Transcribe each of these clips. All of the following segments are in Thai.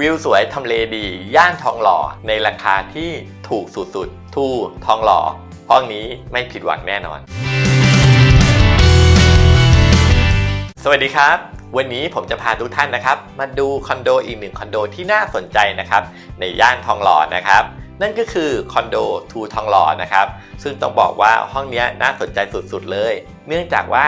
วิวสวยทำเลดี ย่านทองหล่อในราคาที่ถูกสุดๆทูทองหล่อ ห้องนี้ไม่ผิดหวังแน่นอน สวัสดีครับ วันนี้ผมจะพาทุกท่านนะครับ มาดูคอนโดอีกหนึ่งคอนโดที่น่าสนใจนะครับ ในย่านทองหล่อนะครับนั่นก็คือคอนโดทูทองหล่อนะครับ ซึ่งต้องบอกว่าห้องนี้น่าสนใจสุดๆเลย เนื่องจากว่า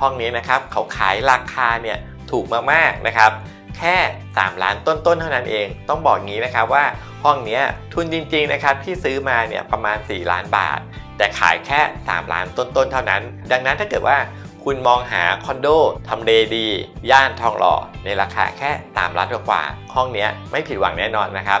ห้องนี้นะครับเขาขายราคาเนี่ยถูกมากๆนะครับ แค่ 3 ล้านต้นๆเท่านั้นเอง ต้องบอกงี้นะครับว่าห้องนี้ทุนจริงๆนะครับที่ซื้อมาเนี่ยประมาณ 4 ล้านบาท แต่ขายแค่ 3 ล้านต้นๆเท่านั้น ดังนั้นถ้าเกิดว่าคุณมองหาคอนโดทำเลดี ย่านทองหล่อในราคาแค่3ล้านกว่าห้องนี้ไม่ผิดหวังแน่นอนนะครับ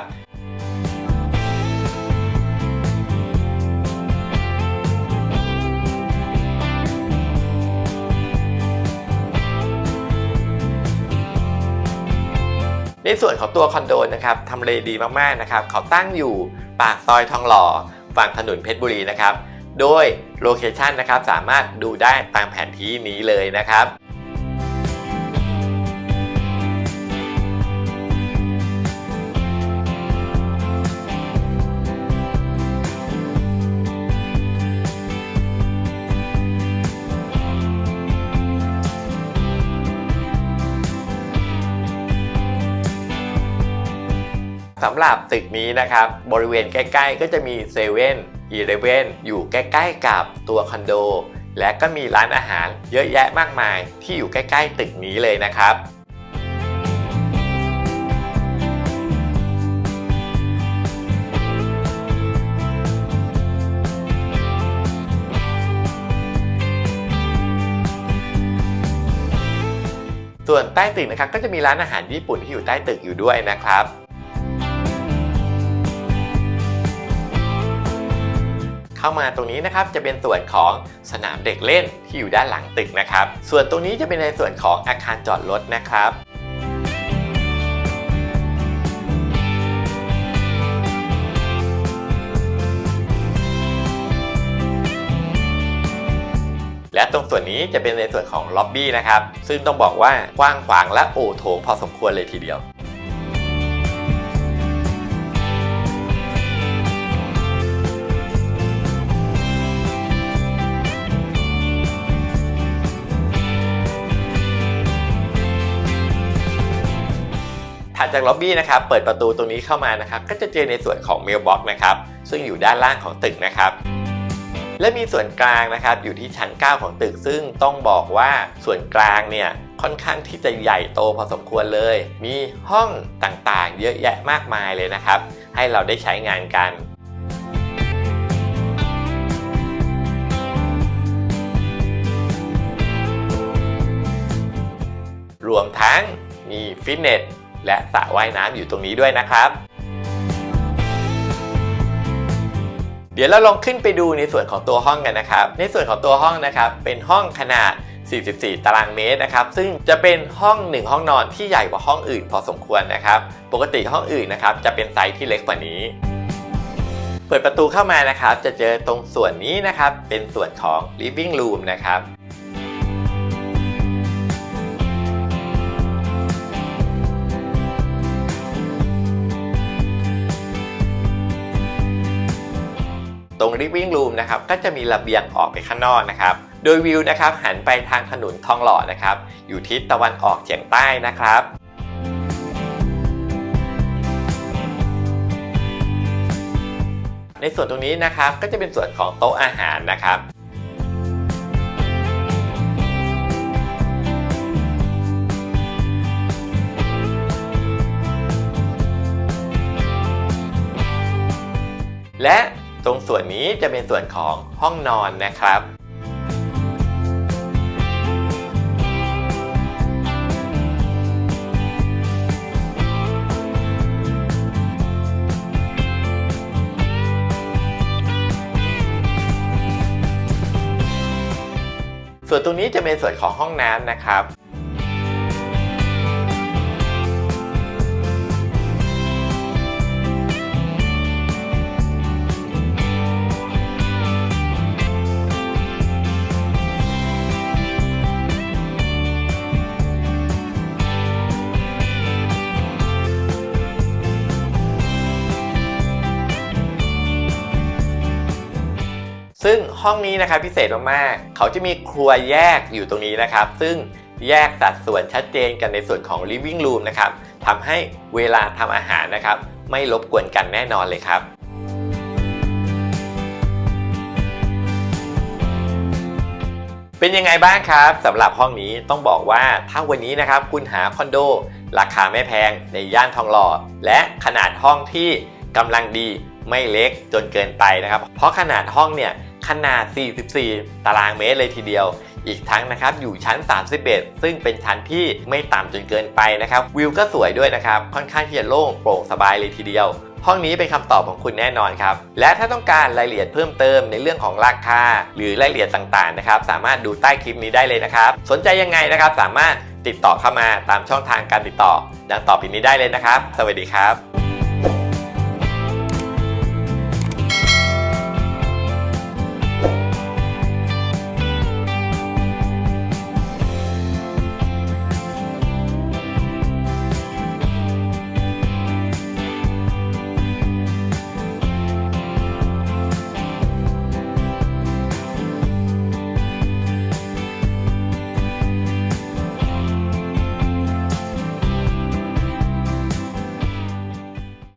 ในส่วนของตัวคอนโดนะครับทำเลดีมากๆนะครับเขาตั้งอยู่ปากซอยทองหล่อฝั่งถนนเพชรบุรีนะครับ โดยโลเคชันนะครับสามารถดูได้ตามแผนที่นี้เลยนะครับ สำหรับตึกนี้นะครับ บริเวณใกล้ ๆ ก็จะมีเซเว่นอีเลเว่นอยู่ใกล้ ๆ กับตัวคอนโด และก็มีร้านอาหารเยอะแยะมากมายที่อยู่ใกล้ ๆ ตึกนี้เลยนะครับส่วนใต้ตึกนะครับก็จะมีร้านอาหารญี่ปุ่นที่อยู่ใต้ตึกอยู่ด้วยนะครับ เข้ามาตรงนี้นะครับจะเป็นส่วนของสนามเด็กเล่นที่อยู่ด้านหลังตึกนะครับ ส่วนตรงนี้จะเป็นในส่วนของอาคารจอดรถนะครับและตรงส่วนนี้จะเป็นในส่วนของล็อบบี้นะครับ ซึ่งต้องบอกว่ากว้างขวางและโอโถงพอสมควรเลยทีเดียว ถัดจากล็อบบี้นะครับ เปิดประตูตรงนี้เข้ามานะครับ ก็จะเจอในส่วนของเมลบ็อกนะครับ ซึ่งอยู่ด้านล่างของตึกนะครับ และมีส่วนกลางนะครับ อยู่ที่ชั้น 9 ของตึก ซึ่งต้องบอกว่าส่วนกลางเนี่ยค่อนข้างที่จะใหญ่โตพอสมควรเลย มีห้องต่างๆ เยอะแยะมากมายเลยนะครับ ให้เราได้ใช้งานกันรวมทั้งมีฟิตเนส และสระว่ายน้ำอยู่ตรงนี้ด้วยนะครับ เดี๋ยวเราลองขึ้นไปดูในส่วนของตัวห้องกันนะครับ ในส่วนของตัวห้องนะครับ เป็นห้องขนาด 44 ตารางเมตรนะครับ ซึ่งจะเป็นห้อง 1 ห้องนอนที่ใหญ่กว่าห้องอื่นพอสมควรนะครับ ปกติห้องอื่นนะครับจะเป็นไซส์ที่เล็กกว่านี้เปิดประตูเข้ามานะครับ จะเจอตรงส่วนนี้นะครับ เป็นส่วนของ living room นะครับ ตรง living room นะครับก็จะมีระเบียงออกไปข้างนอกนะครับ โดยวิวนะครับหันไปทางถนนทองหล่อนะครับ อยู่ทิศตะวันออกเฉียงใต้นะครับในส่วนตรงนี้นะครับก็จะเป็นส่วนของโต๊ะอาหารนะครับ และ ตรงส่วนนี้จะเป็นส่วนของห้องนอนนะครับส่วนตรงนี้จะเป็นส่วนของห้องน้ำนะครับ ซึ่งห้องนี้นะครับพิเศษมากๆ เขาจะมีครัวแยกอยู่ตรงนี้นะครับ ซึ่งแยกสัดส่วนชัดเจนกันในส่วนของ living room นะครับทำให้เวลาทำอาหารนะครับ ไม่รบกวนกันแน่นอนเลยครับเป็นยังไงบ้างครับสำหรับห้องนี้ต้องบอกว่าถ้าวันนี้นะครับคุณหาคอนโด ราคาไม่แพงในย่านทองหล่อ และขนาดห้องที่กำลังดีไม่เล็กจนเกินไปนะครับ เพราะขนาดห้องเนี่ย ขนาด 44 ตารางเมตรเลยทีเดียว อีกทั้งนะครับอยู่ชั้น 31 ซึ่งเป็นชั้นที่ไม่ต่ำจนเกินไปนะครับ วิวก็สวยด้วยนะครับ ค่อนข้างที่จะโล่งโปร่งสบายเลยทีเดียว ห้องนี้เป็นคำตอบของคุณแน่นอนครับ และถ้าต้องการรายละเอียดเพิ่มเติมในเรื่องของราคา หรือรายละเอียดต่างๆนะครับ สามารถดูใต้คลิปนี้ได้เลยนะครับ สนใจยังไงนะครับ สามารถติดต่อเข้ามาตามช่องทางการติดต่อ ดังต่อไปนี้ได้เลยนะครับ สวัสดีครับ